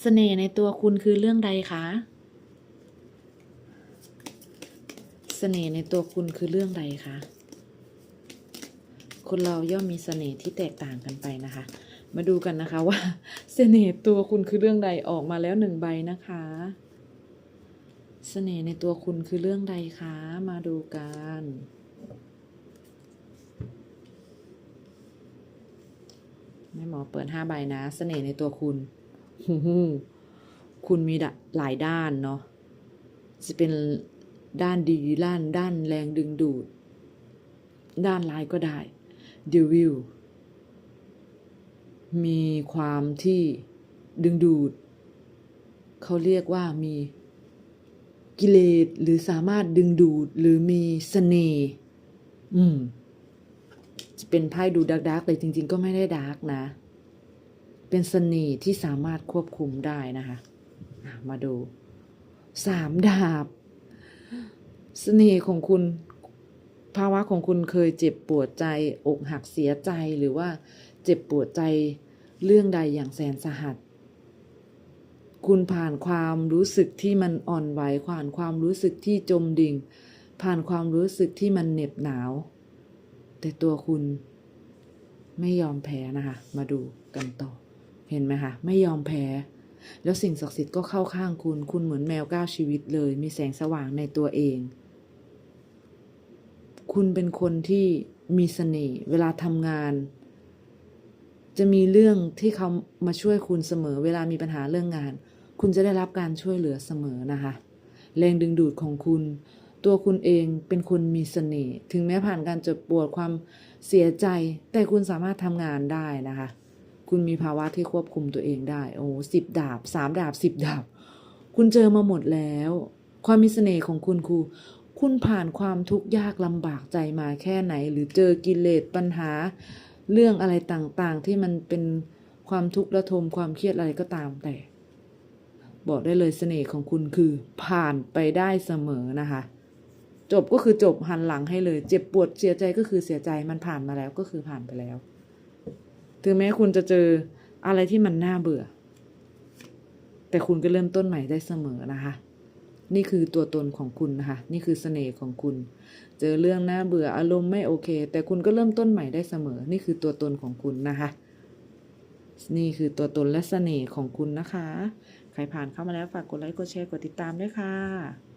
เสน่ห์ในตัวคุณคือเรื่องใดคะ เสน่ห์ในตัวคุณคือเรื่องใดคะ คนเราย่อมมีเสน่ห์ที่แตกต่างกันไปนะคะ มาดูกันนะคะว่า เสน่ห์ตัวคุณคือเรื่องใดออกมาแล้วหนึ่งใบนะคะ เสน่ห์ในตัวคุณคือเรื่องใดคะ มาดูกันแม่หมอเปิดห้าใบนะ เสน่ห์ในตัวคุณ คุณมีดะหลายด้านเนาะจะเป็นด้านดีด้านด้านแรงดึงดูด ด้านร้ายก็ได้เดวิลมีความที่ดึงดูด เขาเรียกว่ามีกิเลสหรือสามารถดึงดูดหรือมีเสน่ห์อืม จะเป็นไพ่ดูดาร์กๆแต่จริง ๆ ก็ไม่ได้ดาร์กนะ เป็นเสน่ห์ที่สามารถควบคุมได้นะคะมาดูสามดาบ เสน่ห์ของคุณ ภาวะของคุณเคยเจ็บปวดใจ อกหักเสียใจหรือว่าเจ็บปวดใจเรื่องใดอย่างแสนสาหัส คุณผ่านความรู้สึกที่มันอ่อนไหวผ่านความรู้สึกที่จมดิ่ง ผ่านความรู้สึกที่มันเหน็บหนาว แต่ตัวคุณไม่ยอมแพ้นะคะ มาดูกันต่อ เห็นไหมคะไม่ยอมแพ้ แล้วสิ่งศักดิ์สิทธิ์ก็เข้าข้างคุณ คุณเหมือนแมวก้าวชีวิตเลย มีแสงสว่างในตัวเอง คุณเป็นคนที่มีเสน่ห์เวลาทำงาน จะมีเรื่องที่เขามาช่วยคุณเสมอ เวลามีปัญหาเรื่องงาน คุณจะได้รับการช่วยเหลือเสมอนะคะ แรงดึงดูดของคุณตัวคุณเองเป็นคนมีเสน่ห์ถึงแม้ผ่านการเจ็บปวดความเสียใจ แต่คุณสามารถทำงานได้นะคะ คุณมีภาวะที่ควบคุมตัวเองได้ โอ้สิบดาบสามดาบสิบดาบ คุณเจอมาหมดแล้ว ความมีเสน่ห์ของคุณคือคุณผ่านความทุกข์ยากลำบากใจมาแค่ไหน หรือเจอกิเลสปัญหา เรื่องอะไรต่างๆ ที่มันเป็นความทุกข์ระทมความเครียดอะไรก็ตามแต่ บอกได้เลยเสน่ห์ของคุณคือ ผ่านไปได้เสมอนะคะ จบก็คือจบหันหลังให้เลย เจ็บปวดเสียใจก็คือเสียใจมันผ่านมาแล้วก็คือผ่านไปแล้ว ถึงแม้คุณจะเจออะไรที่มันน่าเบื่อ แต่คุณก็เริ่มต้นใหม่ได้เสมอนะคะ นี่คือตัวตนของคุณนะคะ นี่คือเสน่ห์ของคุณ เจอเรื่องน่าเบื่ออารมณ์ไม่โอเค แต่คุณก็เริ่มต้นใหม่ได้เสมอ นี่คือตัวตนของคุณนะคะ นี่คือตัวตนและเสน่ห์ของคุณนะคะ ใครผ่านเข้ามาแล้วฝากกดไลค์ กดแชร์ กดติดตามด้วยค่ะ